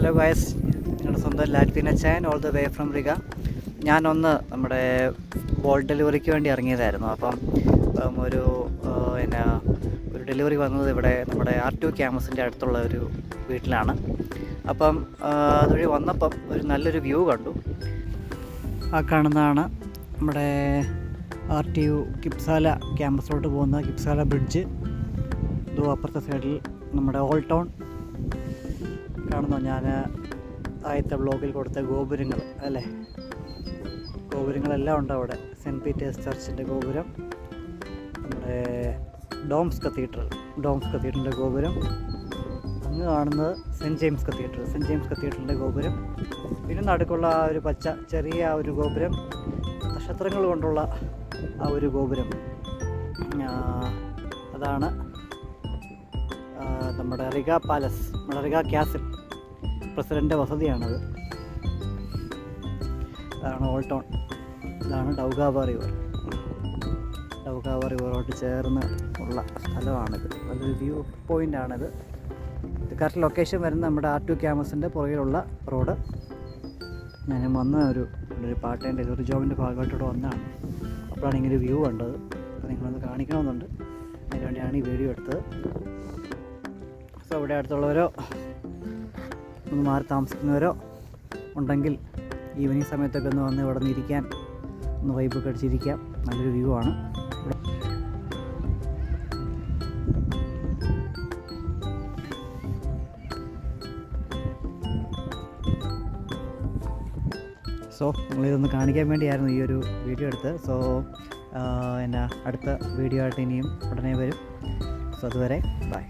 Hello guys ഞങ്ങളുടെ സ്വന്തം ലാൽപ്പിന ചാൻ all the way from Riga ഞാനൊന്ന് നമ്മുടെ ബോൾ ഡെലിവറിക്ക് വേണ്ടി ഇറങ്ങിയതായിരുന്നു. അപ്പം ഒരു എന്നാ ഒരു ഡെലിവറി വന്നത് ഇവിടെ നമ്മുടെ ആർ ടു ക്യാമ്പസിന്റെ അടുത്തുള്ള ഒരു വീട്ടിലാണ്. അപ്പം അതുവഴി വന്നപ്പം ഒരു നല്ലൊരു വ്യൂ കണ്ടു. ആ കാണുന്നതാണ് നമ്മുടെ ആർ ടി യു കിപ്സാല ക്യാമ്പസിലോട്ട് പോകുന്ന കിപ്സാല ബ്രിഡ്ജ് ഇതോ അപ്പുറത്തെ സൈഡിൽ നമ്മുടെ ഓൾ ടൗൺ കാണുന്നു ഞാൻ ആദ്യത്തെ ബ്ലോഗിൽ കൊടുത്ത ഗോപുരങ്ങൾ അല്ലേ? ഗോപുരങ്ങളെല്ലാം ഉണ്ട് അവിടെ. സെന്റ് പീറ്റേഴ്സ് ചർച്ചിന്റെ ഗോപുരം നമ്മുടെ ഡോംസ് കത്തീഡ്രൽ ഡോംസ് കത്തീഡ്രലിന്റെ ഗോപുരം. അങ്ങ് കാണുന്നത് Saint James cathedral Saint James കത്തീഡ്രലിന്റെ ഗോപുരം. പിന്നെ നടുക്കുള്ള ആ ഒരു പച്ച ചെറിയ ആ ഒരു ഗോപുരം നക്ഷത്രങ്ങൾ കൊണ്ടുള്ള ആ ഒരു ഗോപുരം. അതാണ് നമ്മുടെ റിഗ പാലസ് നമ്മുടെ റിഗ ക്യാസിൽ. പ്രസിഡന്റെ വസതിയാണത്. ഇതാണ് ഓൾ ടൗൺ ഇതാണ് ഡൗഗാബ റിവർ ഡൗഗാബ റിവറോട്ട് ചേർന്ന് ഉള്ള സ്ഥലമാണിത്. അതൊരു വ്യൂ പോയിന്റാണിത് ഇത് കറക്റ്റ് ലൊക്കേഷൻ വരുന്ന നമ്മുടെ ആർ ടു ക്യാമ്പസിന്റെ പുറകിലുള്ള റോഡ്. ഞാൻ വന്ന ഒരു ഒരു പാർട്ട് ടൈം ഡെലിവറി ജോബിന്റെ ഭാഗമായിട്ടൂടെ വന്നതാണ്. അപ്പോഴാണ് ഇങ്ങനെ ഒരു വ്യൂ കണ്ടത്. അപ്പോൾ നിങ്ങളൊന്ന് കാണിക്കണമെന്നുണ്ട്. അതിനുവേണ്ടിയാണ് ഈ വീഡിയോ എടുത്തത്. സോ ഇവിടെ അടുത്തുള്ളവരോ ഒന്ന് മാറി താമസിക്കുന്നവരോ ഉണ്ടെങ്കിൽ ഈവനിങ് സമയത്തൊക്കെ ഒന്ന് വന്ന് ഇവിടെ നിന്ന് ഇരിക്കാൻ ഒന്ന് വൈബൊക്കെ അടിച്ചിരിക്കാം. നല്ലൊരു വ്യൂ ആണ്. സോ നിങ്ങളിതൊന്ന് കാണിക്കാൻ വേണ്ടിയായിരുന്നു ഈ ഒരു വീഡിയോ എടുത്ത് സോ എന്നാ അടുത്ത വീഡിയോ ആയിട്ട് ഇനിയും ഉടനെ വരും. സോ അതുവരെ ബൈ